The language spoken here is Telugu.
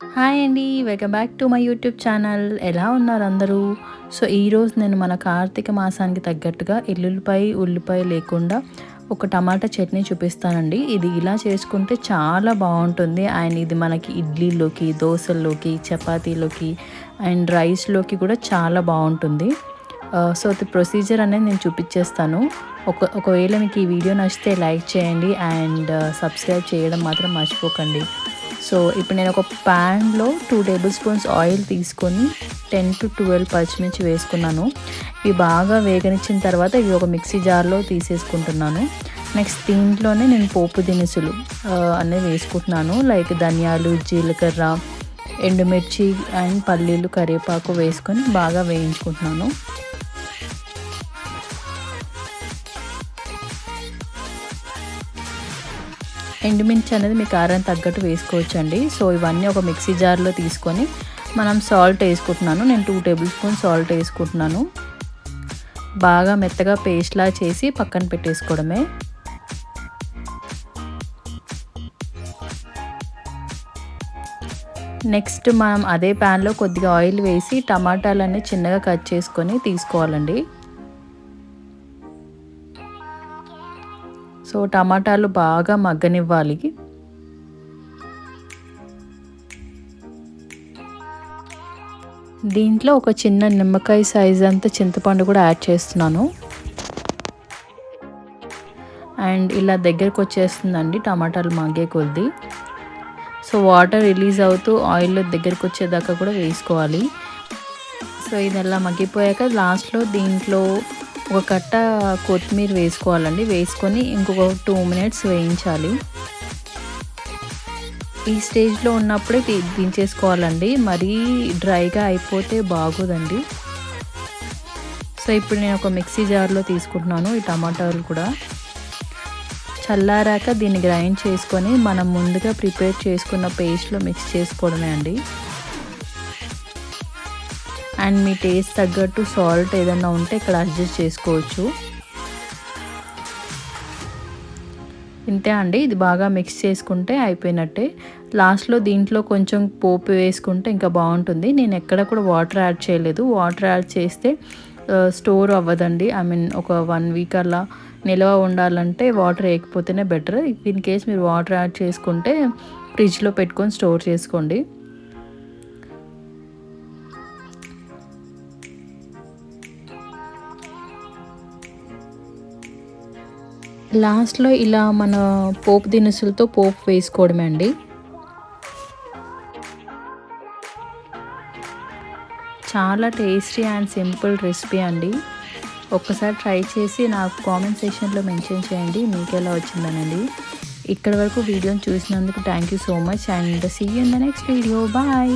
హాయ్ అండి welcome back to my YouTube channel. ఎలా ఉన్నారు అందరూ? సో ఈరోజు నేను మన కార్తీక మాసానికి తగ్గట్టుగా ఎల్లుల్లిపాయ ఉల్లిపాయ లేకుండా ఒక టమాటా చట్నీ చూపిస్తానండి. ఇది ఇలా చేసుకుంటే చాలా బాగుంటుంది. అండ్ ఇది మనకి ఇడ్లీలోకి దోశల్లోకి చపాతీలోకి అండ్ రైస్లోకి కూడా చాలా బాగుంటుంది. సో ది ప్రొసీజర్ అనేది నేను చూపించేస్తాను. ఒక ఒకవేళ మీకు ఈ వీడియో నచ్చితే లైక్ చేయండి. అండ్ సబ్స్క్రైబ్ చేయడం మాత్రం మర్చిపోకండి. సో ఇప్పుడు నేను ఒక ప్యాన్లో టూ టేబుల్ స్పూన్స్ ఆయిల్ తీసుకొని టెన్ టు ట్వెల్వ్ పచ్చిమిర్చి వేసుకున్నాను. ఇవి బాగా వేగనిచ్చిన తర్వాత ఇవి ఒక మిక్సీ జార్లో తీసేసుకుంటున్నాను. నెక్స్ట్ దీంట్లోనే నేను పోపు దినుసులు అనేవి వేసుకుంటున్నాను. లైక్ ధనియాలు జీలకర్ర ఎండుమిర్చి అండ్ పల్లీలు కరివేపాకు వేసుకొని బాగా వేయించుకుంటున్నాను. ఎండుమిర్చి అనేది మీ కారం తగ్గట్టు వేసుకోవచ్చండి. సో ఇవన్నీ ఒక మిక్సీ జార్లో తీసుకొని మనం సాల్ట్ వేసుకుంటున్నాను. నేను టూ టేబుల్ స్పూన్ సాల్ట్ వేసుకుంటున్నాను. బాగా మెత్తగా పేస్ట్లా చేసి పక్కన పెట్టేసుకోవడమే. నెక్స్ట్ మనం అదే ప్యాన్లో కొద్దిగా ఆయిల్ వేసి టమాటాలన్నీ చిన్నగా కట్ చేసుకొని తీసుకోవాలండి. సో టమాటాలు బాగా మగ్గనివ్వాలి. దీంట్లో ఒక చిన్న నిమ్మకాయ సైజ్ అంతా చింతపండు కూడా యాడ్ చేస్తున్నాను. అండ్ ఇలా దగ్గరకు వచ్చేస్తుందండి టమాటాలు మగ్గే కొద్దీ. సో వాటర్ రిలీజ్ అవుతూ ఆయిల్ దగ్గరకు వచ్చేదాకా కూడా వేసుకోవాలి. సో ఇది అలా మగ్గిపోయాక లాస్ట్లో దీంట్లో ఒక కట్ట కొత్తిమీర వేసుకోవాలండి. వేసుకొని ఇంకొక టూ మినిట్స్ వేయించాలి. ఈ స్టేజ్లో ఉన్నప్పుడే దించేసుకోవాలండి. మరీ డ్రైగా అయిపోతే బాగోదండి. సో ఇప్పుడు నేను ఒక మిక్సీ జార్లో తీసుకుంటున్నాను. ఈ టమాటాలు కూడా. చల్లారాక దీన్ని గ్రైండ్ చేసుకొని మనం ముందుగా ప్రిపేర్ చేసుకున్న పేస్ట్లో మిక్స్ చేసుకోవడమే అండి. అండ్ మీ టేస్ట్ తగ్గట్టు సాల్ట్ ఏదైనా ఉంటే ఇక్కడ అడ్జస్ట్ చేసుకోవచ్చు. ఇంతే అండి ఇది బాగా మిక్స్ చేసుకుంటే అయిపోయినట్టే. లాస్ట్లో దీంట్లో కొంచెం పోపు వేసుకుంటే ఇంకా బాగుంటుంది. నేను ఎక్కడ కూడా వాటర్ యాడ్ చేయలేదు. వాటర్ యాడ్ చేస్తే స్టోర్ అవ్వదండి. ఐ మీన్ ఒక వన్ వీక్ అలా నిల్వ ఉండాలంటే వాటర్ వేయకపోతేనే బెటర్ ఇన్ కేస్ మీరు వాటర్ యాడ్ చేసుకుంటే ఫ్రిడ్జ్లో పెట్టుకొని స్టోర్ చేసుకోండి. లాస్ట్లో ఇలా మన పోపు దినుసులతో పోపు వేసుకోవడమే అండి. చాలా టేస్టీ అండ్ సింపుల్ రెసిపీ అండి. ఒక్కసారి ట్రై చేసి నాకు కామెంట్ సెక్షన్లో మెన్షన్ చేయండి మీకు ఎలా వచ్చిందనండి ఇక్కడ వరకు వీడియోని చూసినందుకు thank you so much and see in the next video. Bye.